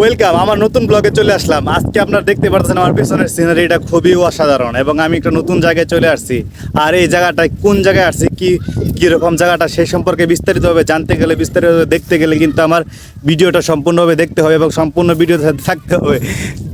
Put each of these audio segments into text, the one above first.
Welcome আমার নতুন ব্লগে চলে আসলাম। আজকে আপনারা দেখতে পাচ্ছেন আমার পেছনের সিনারিটা খুবই অসাধারণ এবং আমি একটা নতুন জায়গায় চলে আসছি। আর এই জায়গাটায় কোন জায়গায় আসছি, কি কীরকম জায়গাটা, সেই সম্পর্কে বিস্তারিতভাবে জানতে গেলে, বিস্তারিতভাবে দেখতে গেলে কিন্তু আমার ভিডিওটা সম্পূর্ণভাবে দেখতে হবে এবং সম্পূর্ণ ভিডিও থাকতে হবে।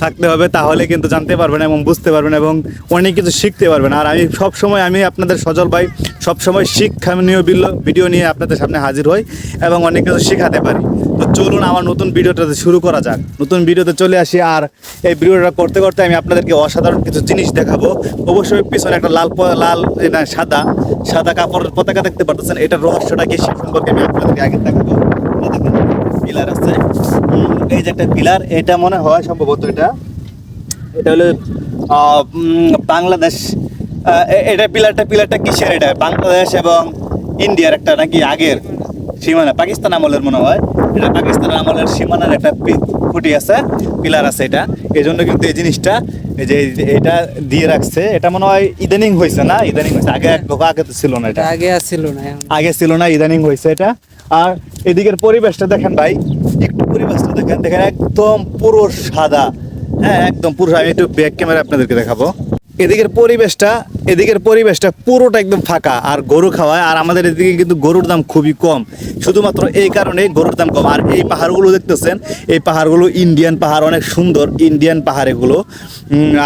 থাকতে হবে, তাহলে কিন্তু জানতে পারবেন এবং বুঝতে পারবেন এবং অনেক কিছু শিখতে পারবেন। আর আমি সব সময় আমি আপনাদের সজল ভাই, সবসময় শিক্ষানীয় ভিডিও নিয়ে আপনাদের সামনে হাজির হই এবং অনেক কিছু শেখাতে পারি। তো চলুন আমার নতুন ভিডিওটাতে শুরু করা যাক। নতুন ভিডিওতে চলে আসি আর এই ভিডিওটা করতে করতে আমি আপনাদেরকে অসাধারণ কিছু জিনিস দেখাবো। অবশ্যই পিছনে একটা লাল লাল না, সাদা সাদা কাপড়ের পতাকা দেখতে পারতেছেন। এটার রহস্যটা কি সে সম্পর্কে আমি আপনাদেরকে আগে দেখাবো। পিলার আছে। এই যে একটা পিলার, এটা মনে হয় সম্ভবত এটা এটা হলো বাংলাদেশ এটা পিলারটা পিলারটা কিসের এটা? বাংলাদেশ এবং ইন্ডিয়ার একটা নাকি আগের? সীমানা পাকিস্তান আমলের মনে হয়। এটা পাকিস্তান আমলের সীমানার একটা খুঁটি আছে পিলার আছে এটা। এই জন্য কিন্তু এই জিনিসটা এই যে এটা দিয়ে রাখছে এটা মনে হয় ইদানিং হয়েছে না? ইদানিং হয়েছে। আগে এক আগে তো ছিল না এটা। আগে আসছিল না আগে ছিল না ইদানিং হয়েছে এটা। আর এদিকের পরিবেশটা দেখেন ভাই একটু পরিবেশটা দেখেন। দেখেন একদম পুরো সাদা। হ্যাঁ একদম পুরো আমি একটু ব্যাক ক্যামেরা আপনাদেরকে দেখাবো। এদিকের পরিবেশটা এদিকের পরিবেশটা পুরোটা একদম ফাঁকা আর গরু খাওয়ায়, আর আমাদের এদিকে কিন্তু গরুর দাম খুবই কম। শুধুমাত্র এই কারণে গরুর দাম কম। আর এই পাহাড়গুলো দেখতেছেন, এই পাহাড়গুলো ইন্ডিয়ান পাহাড়, অনেক সুন্দর ইন্ডিয়ান পাহাড় এগুলো।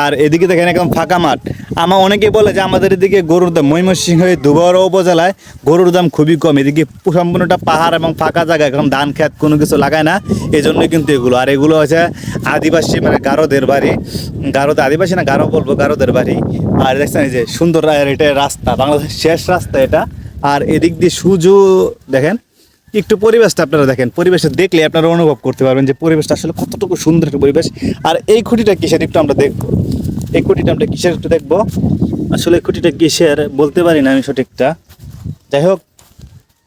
আর এদিকে দেখেন একদম ফাঁকা মাঠ। আমার অনেকে বলে যে আমাদের এদিকে গরুর দাম ময়মনসিংহ দুবড় উপজেলায় গরুর দাম খুবই কম। এদিকে সম্পূর্ণটা পাহাড় এবং ফাঁকা জায়গা, এখন ধান খেত কোনো কিছু লাগায় না। এই জন্যই কিন্তু এগুলো। আর এগুলো হচ্ছে আদিবাসী মানে গারোদের বাড়ি। গারোতে আদিবাসী না, গারো বলব, গারোদের বাড়ি। আর দেখছেন এই যে সুন্দর এটা রাস্তা, বাংলাদেশের শেষ রাস্তা এটা। আর এদিক দিয়ে সূর্য দেখেন, একটু পরিবেশটা আপনারা দেখেন, পরিবেশটা দেখলে আপনারা অনুভব করতে পারবেন যে পরিবেশটা আসলে কতটুকু সুন্দর একটা পরিবেশ। আর এই খুঁটিটা কিসের একটু আমরা দেখব? এই খুঁটিটা আমরা কিসের একটু দেখব? আসলে এই খুঁটিটা কিসের বলতে পারি না আমি সঠিকটা। যাই হোক,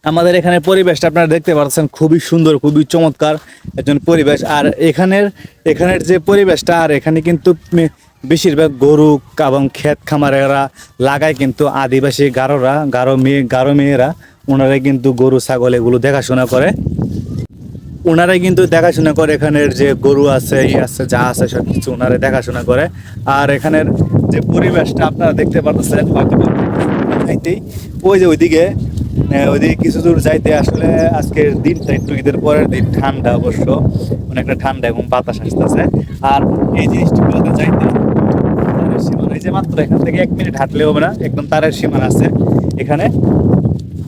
আমাদের এখানে পরিবেশটা আপনারা দেখতে পাচ্ছেন, খুবই সুন্দর, খুবই চমৎকার একজন পরিবেশ। আর এখানের এখানের যে পরিবেশটা, আর এখানে কিন্তু বেশিরভাগ গরু, এবং ক্ষেত খামারেরা লাগায় কিন্তু আদিবাসী গারোরা, গারো মেয়ে, গারো মেয়েরা ওনারা কিন্তু গরু, ছাগল এগুলো দেখাশোনা করে। ওনারাই কিন্তু দেখাশোনা করে এখানের যে গরু আছে ই আছে, যা আছে, সব কিছু ওনারা দেখাশোনা করে। আর এখানের যে পরিবেশটা আপনারা দেখতে পারতেছেন, হয়তো ওই যে ওইদিকে ওইদিকে কিছু দূর যাইতে আসলে আজকের দিনটা একটু ঈদের পরের দিন, ঠান্ডা অবশ্য, অনেকটা ঠান্ডা এবং বাতাস আসতেছে। আর এই জিনিসগুলোতে যাইতে তারের সীমানা এই যে মাত্র এখান থেকে এক মিনিট হাঁটলে হবে না, একদম তারের সীমানা আছে এখানে।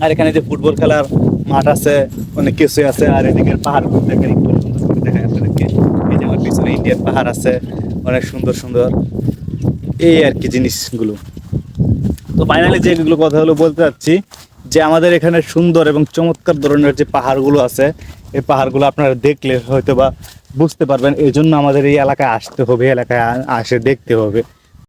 আর এখানে যে ফুটবল খেলার মাঠ আছে, অনেক কিছু আছে, আর এদিকে পাহাড় দেখেন একটু সুন্দর করে দেখায় আপনাদেরকে এই যে আমার পিছনে ইন্ডিয়ান পাহাড় আছে, অনেক সুন্দর সুন্দর এই আর কি জিনিসগুলো। তো ফাইনালি যেগুলো কথা হলো বলতে চাচ্ছি, যে আমাদের এখানে সুন্দর এবং চমৎকার ধরনের যে পাহাড়গুলো আছে, এই পাহাড়গুলো আপনারা দেখলে হয়তো বা বুঝতে পারবেন এই জন্য আমাদের এই এলাকায় আসতে হবে এলাকায় আসে দেখতে হবে।